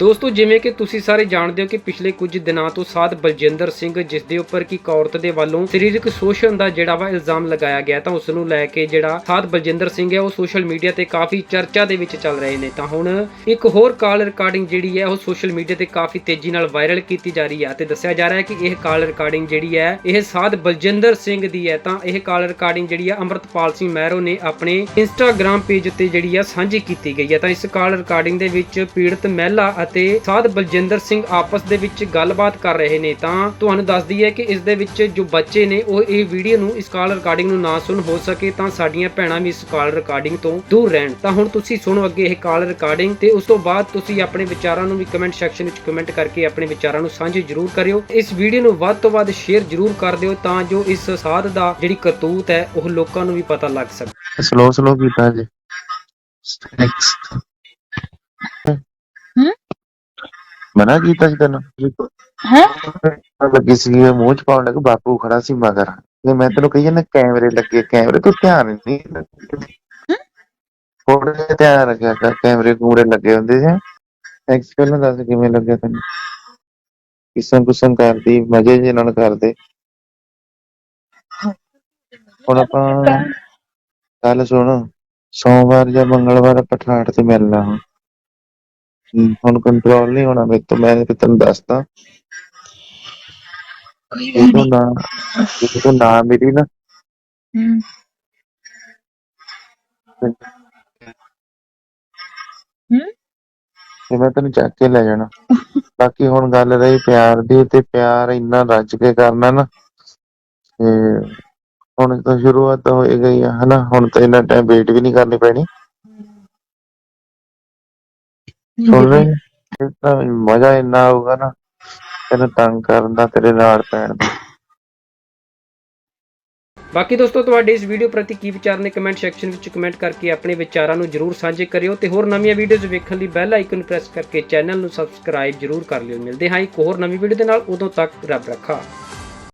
ਦੋਸਤੋ, ਜਿਵੇਂ ਕਿ ਤੁਸੀਂ ਸਾਰੇ ਜਾਣਦੇ ਹੋ ਕਿ ਪਿਛਲੇ ਕੁਝ ਦਿਨਾਂ ਤੋਂ ਸਾਧ ਬਲਜਿੰਦਰ ਸਿੰਘ, ਜਿਸ ਦੇ ਉੱਪਰ ਕਿ ਔਰਤ ਦੇ ਵੱਲੋਂ ਸਰੀਰਕ ਸ਼ੋਸ਼ਣ ਦਾ ਜਿਹੜਾ ਵਾ ਇਲਜ਼ਾਮ ਲਗਾਇਆ ਗਿਆ, ਤਾਂ ਉਸ ਨੂੰ ਲੈ ਕੇ ਜਿਹੜਾ ਸਾਧ ਬਲਜਿੰਦਰ ਸਿੰਘ ਹੈ, ਉਹ ਸੋਸ਼ਲ ਮੀਡੀਆ ਤੇ ਕਾਫੀ ਚਰਚਾ ਦੇ ਵਿੱਚ ਚੱਲ ਰਹੇ ਨੇ। ਤਾਂ ਹੁਣ ਇੱਕ ਹੋਰ ਕਾਲ ਰਿਕਾਰਡਿੰਗ ਜਿਹੜੀ ਹੈ, ਉਹ ਸੋਸ਼ਲ ਮੀਡੀਆ ਤੇ ਕਾਫੀ ਤੇਜ਼ੀ ਨਾਲ ਵਾਇਰਲ ਕੀਤੀ ਜਾ ਰਹੀ ਹੈ ਤੇ ਦੱਸਿਆ ਜਾ ਰਿਹਾ ਹੈ ਕਿ ਇਹ ਕਾਲ ਰਿਕਾਰਡਿੰਗ ਜਿਹੜੀ ਹੈ, ਇਹ ਸਾਧ ਬਲਜਿੰਦਰ ਸਿੰਘ ਦੀ ਹੈ। ਤਾਂ ਇਹ ਕਾਲ ਰਿਕਾਰਡਿੰਗ ਜਿਹੜੀ ਹੈ, ਅਮਰਤਪਾਲ ਸਿੰਘ ਮਹਿਰੋ ਨੇ ਆਪਣੇ ਇੰਸਟਾਗ੍ਰam ਪੇਜ ਉੱਤੇ ਜਿਹੜੀ ਹੈ, ਸਾਂਝੀ ਕੀਤੀ ਗਈ ਹੈ। ਤਾਂ ਇਸ ਕਾਲ ਰਿਕਾਰਡਿੰਗ ਦੇ ਵਿੱਚ ਪੀੜਤ ਮਹਿਲਾ ਅਤੇ ਸਾਧ ਬਲਜਿੰਦਰ ਸਿੰਘ ਆਪਸ ਦੇ ਵਿੱਚ ਗੱਲਬਾਤ ਕਰ ਰਹੇ ਨੇ, ਤਾਂ ਤੁਹਾਨੂੰ ਦੱਸ ਦਈਏ ਕਿ ਇਸ ਦੇ ਵਿੱਚ ਜੋ ਬੱਚੇ ਨੇ, ਉਹ ਇਹ ਵੀਡੀਓ ਨੂੰ ਇਸ ਕਾਲ ਰਿਕਾਰਡਿੰਗ ਨੂੰ ਨਾ ਸੁਣ ਹੋ ਸਕੇ, ਤਾਂ ਸਾਡੀਆਂ ਭੈਣਾਂ ਵੀ ਇਸ ਕਾਲ ਰਿਕਾਰਡਿੰਗ ਤੋਂ ਦੂਰ ਰਹਿਣ। ਤਾਂ ਹੁਣ ਤੁਸੀਂ ਸੁਣੋ ਅੱਗੇ ਇਹ ਕਾਲ ਰਿਕਾਰਡਿੰਗ ਤੇ ਉਸ ਤੋਂ ਬਾਅਦ ਤੁਸੀਂ ਆਪਣੇ ਵਿਚਾਰਾਂ ਨੂੰ ਵੀ ਕਮੈਂਟ ਸੈਕਸ਼ਨ ਵਿੱਚ ਕਮੈਂਟ ਕਰਕੇ ਆਪਣੇ ਵਿਚਾਰਾਂ ਨੂੰ ਸਾਂਝੇ ਜ਼ਰੂਰ ਕਰਿਓ। ਇਸ ਵੀਡੀਓ ਨੂੰ ਵੱਧ ਤੋਂ ਵੱਧ ਸ਼ੇਅਰ ਜ਼ਰੂਰ ਕਰ ਦਿਓ, ਤਾਂ ਜੋ ਇਸ ਸਾਧ ਦਾ ਜਿਹੜੀ ਕਰਤੂਤ ਹੈ, ਉਹ ਲੋਕਾਂ ਨੂੰ ਵੀ ਪਤਾ ਲੱਗ ਸਕੇ। ਸਲੋ ਸਲੋ ਕੀਤਾ ਜੀ। ਨੈਕਸਟ ਹਮ? ਮਨਾ ਕੀਤਾ ਸੀ ਤੈਨੂੰ? ਹੈ? ਲੱਗੀ ਸੀ ਮੂੰਹ ਚ ਪਾਉਣ ਲੱਗ ਬਾਪੂ ਖੜਾ ਸੀ ਮਗਰ। ਤੇ ਮੈਂ ਤੈਨੂੰ ਕਹੀ ਨਾ ਕੈਮਰੇ ਲੱਗੇ ਕੈਮਰੇ ਤੋਂ ਧਿਆਨ ਨਹੀਂ ਥੋੜਾ ਜਿਹਾ ਧਿਆਨ ਰੱਖਿਆ ਕਰ ਕੈਮਰੇ ਕੂਮਰੇ ਲੱਗੇ ਹੁੰਦੇ ਸੀ। ਐਕਸ ਪਹਿਲਾਂ ਦੱਸ ਕਿਵੇਂ ਲੱਗਿਆ ਤੈਨੂੰ? ਕਿਸਮ ਕੁਸਮ ਕਰਦੀ ਮਜ਼ੇ ਜੇ ਨਾਲ ਕਰਦੇ। ਹੁਣ ਆਪਾਂ ਕੱਲ ਸੁਣ। ਸੋਮਵਾਰ ਜਾਂ ਮੰਗਲਵਾਰ ਆਪਾਂ ਠਾਠ ਤੇ ਮਿਲਣਾ ਹੁਣ। ਹੁਣ ਕੰਟਰੋਲ ਨਹੀਂ ਹੋਣਾ ਮੇਰੇ ਤੋਂ ਮੈਂ ਤੇ ਤੈਨੂੰ ਦੱਸਦਾ। ਕੋਈ ਜੇ ਤੂੰ ਨਾ। ਜੇ ਤੂੰ ਨਾ ਮਿਲੀ ਨਾ ਹੂੰ। ਹੂੰ? ਤੇ ਮੈਂ ਤੈਨੂੰ ਚੱਕ ਕੇ ਲੈ ਜਾਣਾ। ਬਾਕੀ ਹੁਣ ਗੱਲ ਰਹੀ ਪਿਆਰ ਦੀ ਤੇ ਪਿਆਰ ਇੰਨਾ ਰੱਜ ਕੇ ਕਰਨਾ ਨਾ ਤੇ ਹੁਣ ਤਾਂ ਸ਼ੁਰੂਆਤ ਤਾਂ ਹੋਈ ਗਈ ਆ ਹਨਾ? ਹੁਣ ਤਾਂ ਇੰਨਾ ਟਾਈਮ ਵੇਟ ਵੀ ਨਹੀਂ ਕਰਨੀ ਪੈਣੀ। ਸੁਣ ਰਹੀ ਤਾਂ ਮਜ਼ਾ ਇੰਨਾ ਆਊਗਾ ਨਾ ਤੈਨੂੰ ਤੰਗ ਕਰਨ ਦਾ ਤੇਰੇ ਨਾਲ ਪੈਣ ਦਾ। ਬਾਕੀ ਦੋਸਤੋ ਤੁਹਾਡੇ ਇਸ ਵੀਡੀਓ ਪ੍ਰਤੀ ਕੀ ਵਿਚਾਰ ਨੇ ਕਮੈਂਟ ਸੈਕਸ਼ਨ ਵਿੱਚ ਕਮੈਂਟ ਕਰਕੇ ਆਪਣੇ ਵਿਚਾਰਾਂ ਨੂੰ ਜਰੂਰ ਸਾਂਝੇ ਕਰਿਓ ਤੇ ਹੋਰ ਨਵੀਆਂ ਵੀਡੀਓਜ਼ ਵੇਖਣ ਲਈ ਬੈਲ ਆਈਕਨ ਪ੍ਰੈਸ ਕਰਕੇ ਚੈਨਲ ਨੂੰ ਸਬਸਕ੍ਰਾਈਬ ਜਰੂਰ ਕਰ ਲਿਓ। ਮਿਲਦੇ ਹਾਂ ਇੱਕ ਹੋਰ ਨਵੀਂ ਵੀਡੀਓ ਦੇ ਨਾਲ ਉਦੋਂ ਤੱਕ ਰੱਬ ਰੱਖਾ।